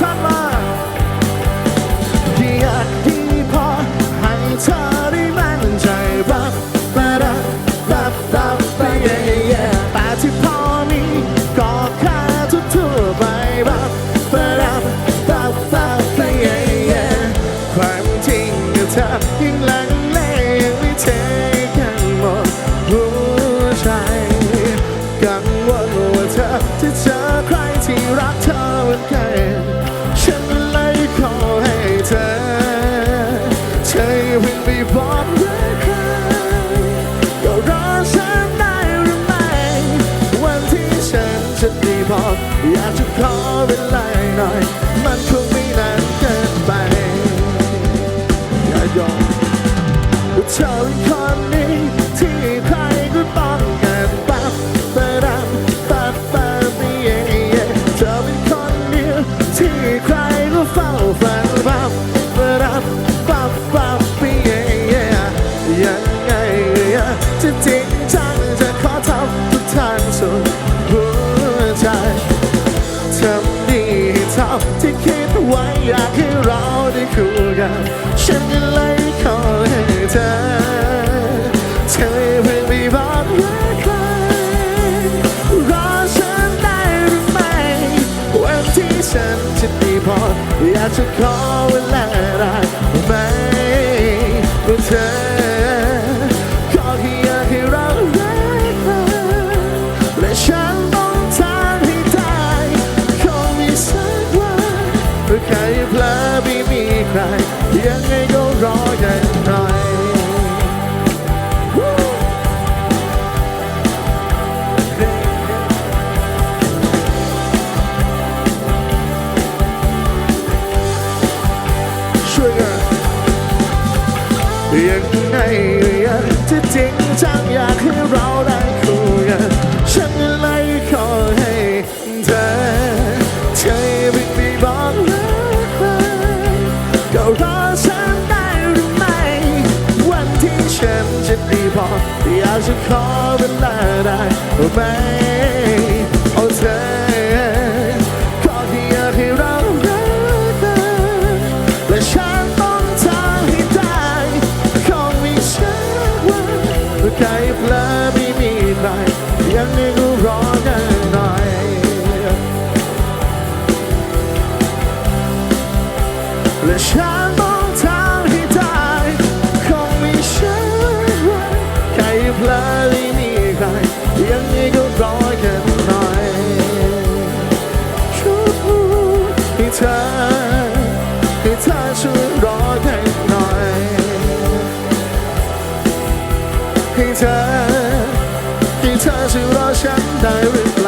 ทักมาอยากดีพอให้เธอได้มั่นใจรับมารับรับรับไปเย่เย่แต่ที่พอมีก็แค่ทั่วไปรับมารับรับรับไปเย่เย่ความจริงกับเธอยิ่งลังเลยัง ไม่บอกรักใครก็รอฉันได้หรือไม่ วันที่ฉันจะได้บออยากจะขอเวลาหน่อย มันคงไม่นานเกินไป อย่ายอมเธอเป็นคนนี้ที่ ฉันก็เลยขอให้เธอ เธอเพิ่งไปบอกรักใครรอฉันได้หรือไม่วันที่ฉันจะได้บออยากจะขอเวลาได รยังไงก็รอกันหน่อยช่วยกันยังไงจะจริงจังอยากให้ ฉันจะด้บอกอยากจะขอเวลาได้ไหมโอ้เธอขอแค่อยากให้เรารักกันและฉันต้องทำให้ได้คงมีสักวันเมื่อใครเพลอไม่มีใครยังไงก็รอกันหน่อยและฉัน เธอ ให้เธอช่วยรอแค่หน่อย ให้เธอ ให้เธอช่วยรอฉันได้หรือเปล่า